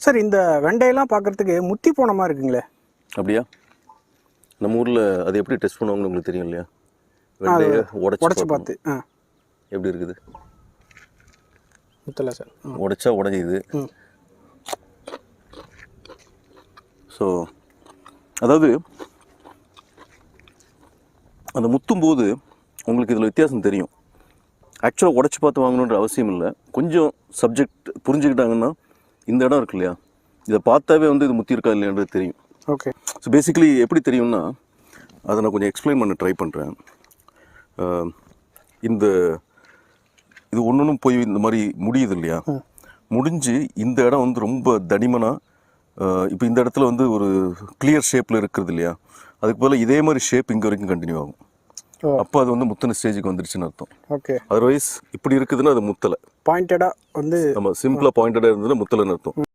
Sir இந்த வெண்டையெல்லாம் பார்க்கறதுக்கு முத்தி போன மாதிரி இருக்குங்களே. அப்படியா? நம்ம ஊரில் அது எப்படி டெஸ்ட் பண்ணுவாங்கன்னு உங்களுக்கு தெரியும் இல்லையா? வெண்டையை உடச்சி உடச்சி பார்த்து ஆ. எப்படி இருக்குது? முத்தலை சார். உடைச்சா உடஞ்சிது. ம். ஸோ அதாவது அந்த முத்தும் போது உங்களுக்கு இதில் வித்தியாசம் தெரியும். ஆக்சுவலாக உடச்சி பார்த்து வாங்கணுன்ற அவசியம் இல்லை. கொஞ்சம் சப்ஜெக்ட் புரிஞ்சுக்கிட்டாங்கன்னா இந்த இடம் இருக்கு இல்லையா? இதை பார்த்தாவே வந்து இது முத்தி இருக்கா இல்லையான்றது தெரியும். ஓகே ஸோ பேசிக்கலி எப்படி தெரியும்னா அதை நான் கொஞ்சம் எக்ஸ்பிளைன் பண்ண ட்ரை பண்ணுறேன் இந்த இது ஒன்றும் போய் இந்த மாதிரி முடியுது இல்லையா? முடிஞ்சு இந்த இடம் வந்து ரொம்ப தடிமனாக இப்போ இந்த இடத்துல வந்து ஒரு கிளியர் ஷேப்பில் இருக்கிறது இல்லையா? அதுக்கு பதிலா இதே மாதிரி ஷேப் இங்கே வரைக்கும் கண்டினியூ ஆகும். அப்போ அது வந்து முத்தின ஸ்டேஜுக்கு வந்துருச்சுன்னு அர்த்தம். ஓகே. அதர்வைஸ் இப்படி இருக்குதுன்னா அது முத்தலை. பாயிண்டடாக வந்து நம்ம சிம்பிளாக பாயிண்டடாக இருந்ததுன்னா முத்தலைன்னு அர்த்தம்.